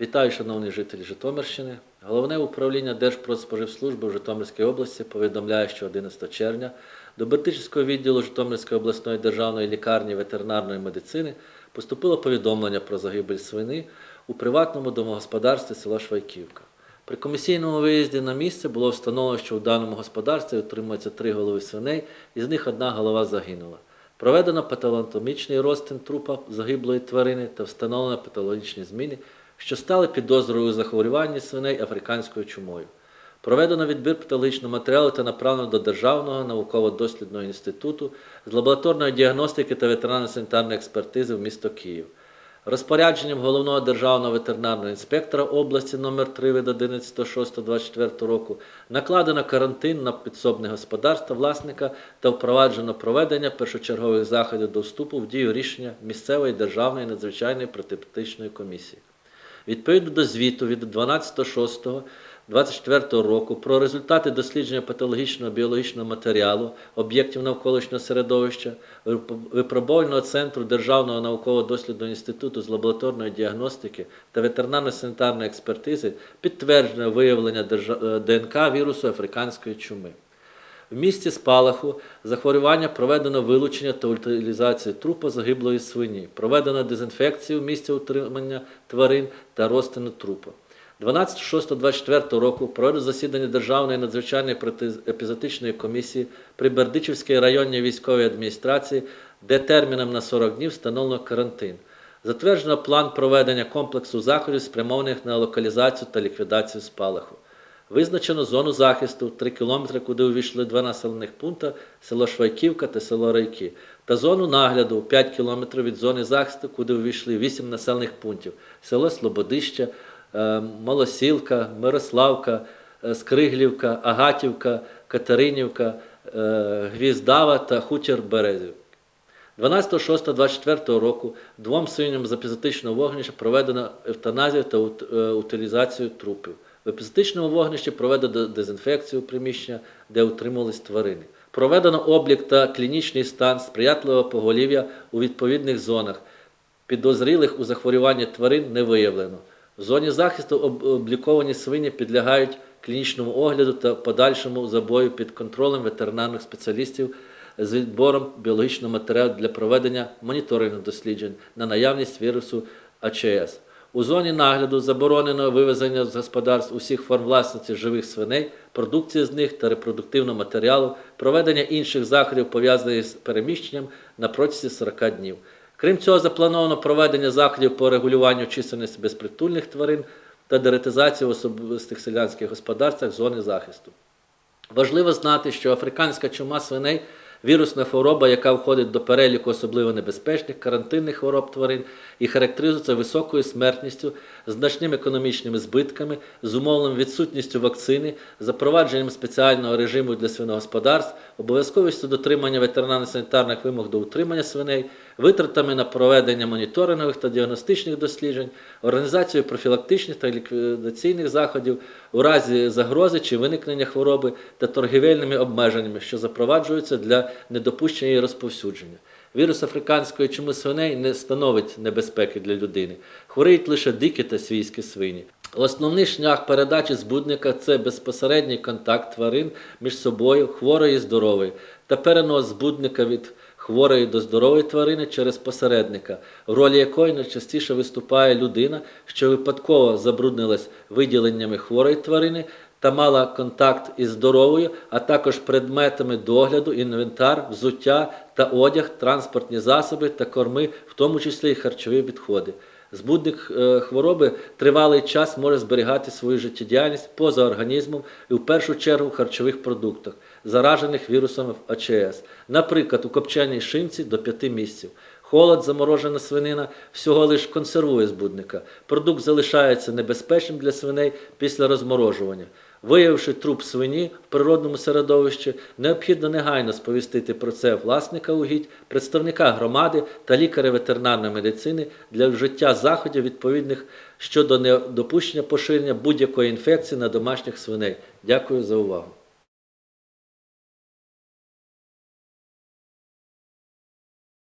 Вітаю, шановні жителі Житомирщини. Головне управління Держпродспоживслужби в Житомирській області повідомляє, що 11 червня до Бердичівського відділу Житомирської обласної державної лікарні ветеринарної медицини поступило повідомлення про загибель свини у приватному домогосподарстві села Швайківка. При комісійному виїзді на місце було встановлено, що у даному господарстві утримується три голови свиней, із них одна голова загинула. Проведено патологічний розтин трупа загиблої тварини та встановлено патологічні зміни, що стали підозрою у захворюванні свиней африканською чумою. Проведено відбір патологічного матеріалу та направлено до Державного науково-дослідного інституту з лабораторної діагностики та ветеринарно-санітарної експертизи в місто Київ. Розпорядженням головного державного ветеринарного інспектора області номер 3 від 11.06.24 року накладено карантин на підсобне господарство власника та впроваджено проведення першочергових заходів до вступу в дію рішення місцевої державної надзвичайної протиптичної комісії. Відповідно до звіту від 12.06.24 року про результати дослідження патологічного біологічного матеріалу об'єктів навколишнього середовища випробувального центру Державного науково-дослідного інституту з лабораторної діагностики та ветеринарно-санітарної експертизи підтверджено виявлення е, ДНК вірусу африканської чуми. В місті Спалаху захворювання проведено вилучення та утилізацію трупа загиблої свині, проведено дезінфекцію в місці утримання тварин та розтину трупа. 12.06.24 року проведено засідання Державної надзвичайної протиепізотичної комісії при Бердичівській районній військовій адміністрації, де терміном на 40 днів встановлено карантин. Затверджено план проведення комплексу заходів, спрямованих на локалізацію та ліквідацію спалаху. Визначено зону захисту 3 кілометри, куди увійшли два населених пункти село Швайківка та село Райки, та зону нагляду 5 кілометрів від зони захисту, куди увійшли 8 населених пунктів село Слободище, е, Малосілка, Мирославка, е, Скриглівка, Агатівка, Катеринівка, е, Гвіздава та Хутір Березів. 12.06.24 року двом свиням з епізотичного вогнища проведено евтаназію та утилізацію трупів. В епізотичному вогнищі проведено дезінфекцію приміщення, де утримувались тварини. Проведено облік та клінічний стан сприятливого поголів'я у відповідних зонах. Підозрілих у захворюванні тварин не виявлено. В зоні захисту обліковані свині підлягають клінічному огляду та подальшому забою під контролем ветеринарних спеціалістів з відбором біологічного матеріалу для проведення моніторингу досліджень на наявність вірусу АЧС. У зоні нагляду заборонено вивезення з господарств усіх форм власності живих свиней, продукції з них та репродуктивного матеріалу, проведення інших заходів, пов'язаних з переміщенням на протязі 40 днів. Крім цього, заплановано проведення заходів по регулюванню чисельності безпритульних тварин та деретизації в особистих селянських господарствах зони захисту. Важливо знати, що африканська чума свиней вірусна хвороба, яка входить до переліку особливо небезпечних карантинних хвороб тварин і характеризується високою смертністю, значними економічними збитками, зумовленим відсутністю вакцини, запровадженням спеціального режиму для свиногосподарств, обов'язковістю дотримання ветеринарно-санітарних вимог до утримання свиней, витратами на проведення моніторингових та діагностичних досліджень, організацією профілактичних та ліквідаційних заходів у разі загрози чи виникнення хвороби та торгівельними обмеженнями, що запроваджуються для недопущення її розповсюдження. Вірус африканської чуми свиней не становить небезпеки для людини. Хворіють лише дикі та свійські свині. Основний шлях передачі збудника це безпосередній контакт тварин між собою, хворої і здорової, та перенос збудника від хворої до здорової тварини через посередника, в ролі якої найчастіше виступає людина, що випадково забруднилась виділеннями хворої тварини та мала контакт із здоровою, а також предметами догляду, інвентар, взуття та одяг, транспортні засоби та корми, в тому числі і харчові відходи. Збудник е, хвороби тривалий час може зберігати свою життєдіяльність поза організмом і в першу чергу в харчових продуктах, заражених вірусами АЧС, наприклад, у копченій шинці до 5 місяців. Холод, заморожена свинина всього лиш консервує збудника. Продукт залишається небезпечним для свиней після розморожування. Виявивши труп свині в природному середовищі, необхідно негайно сповістити про це власника угідь, представника громади та лікаря ветеринарної медицини для вжиття заходів відповідних щодо недопущення поширення будь-якої інфекції на домашніх свиней. Дякую за увагу.